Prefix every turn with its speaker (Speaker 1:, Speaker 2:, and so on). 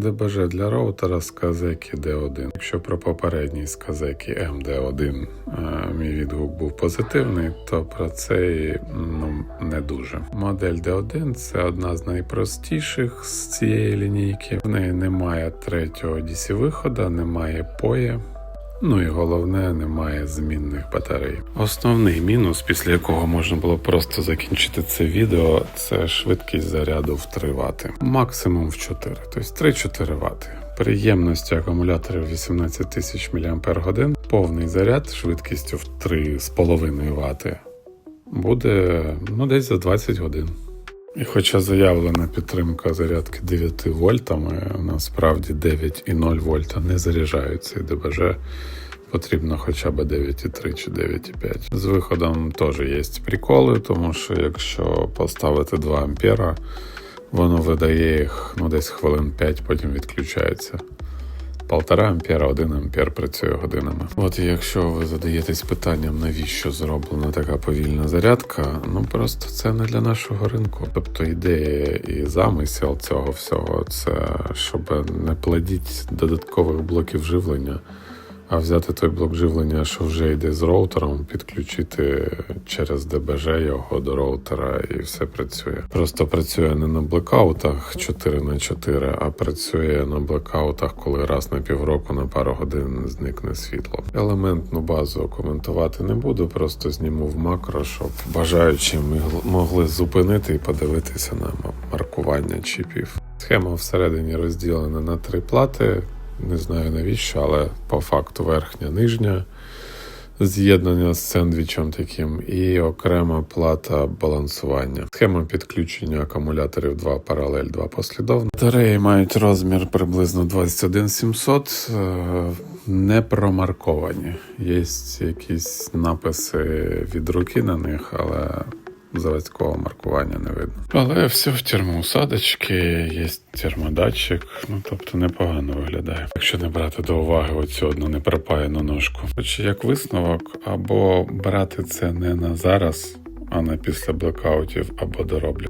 Speaker 1: ДБЖ для роутера з Казеки D1. Якщо про попередній з Казеки MD1 е, мій відгук був позитивний, то про цей ну, не дуже. Модель D1 це одна з найпростіших з цієї лінійки. В неї немає третього DC виходу, немає POE. Ну і головне, немає змінних батарей. Основний мінус, після якого можна було просто закінчити це відео, це швидкість заряду в 3 Вт. Максимум в 4, тобто 3-4 Вт. Приємності акумуляторів 18 тисяч мАч, повний заряд швидкістю в 3,5 Вт буде ну, десь за 20 годин. І хоча заявлена підтримка зарядки 9 вольтами, насправді 9,0 вольта не заряджаються і ДБЖ потрібно хоча б 9,3 чи 9,5. З виходом теж є приколи, тому що якщо поставити 2 ампера, воно видає їх ну, десь хвилин 5, потім відключається. Полтора ампера, один ампер працює годинами. От якщо ви задаєтесь питанням, навіщо зроблена така повільна зарядка, ну просто це не для нашого ринку. Тобто ідея і замисел цього всього це щоб не плодіть додаткових блоків живлення, а взяти той блок живлення, що вже йде з роутером, підключити через ДБЖ його до роутера і все працює. Просто працює не на блекаутах 4 на 4, а працює на блекаутах, коли раз на півроку на пару годин зникне світло. Елементну базу коментувати не буду, просто зніму в макро, щоб бажаючі могли зупинити і подивитися на маркування чіпів. Схема всередині розділена на три плати. Не знаю навіщо, але по факту верхня, нижня з'єднання з сендвічем таким і окрема плата балансування. Схема підключення акумуляторів 2 паралель, 2 послідовно. Батареї мають розмір приблизно 21700, е, не промарковані. Є якісь написи від руки на них, але заводського маркування не видно. Але все в термоусадочці, є термодатчик, ну тобто непогано виглядає. Якщо не брати до уваги оцю одну непропаяну ножку. Хоч як висновок, або брати це не на зараз, а на після блокаутів або дороблю.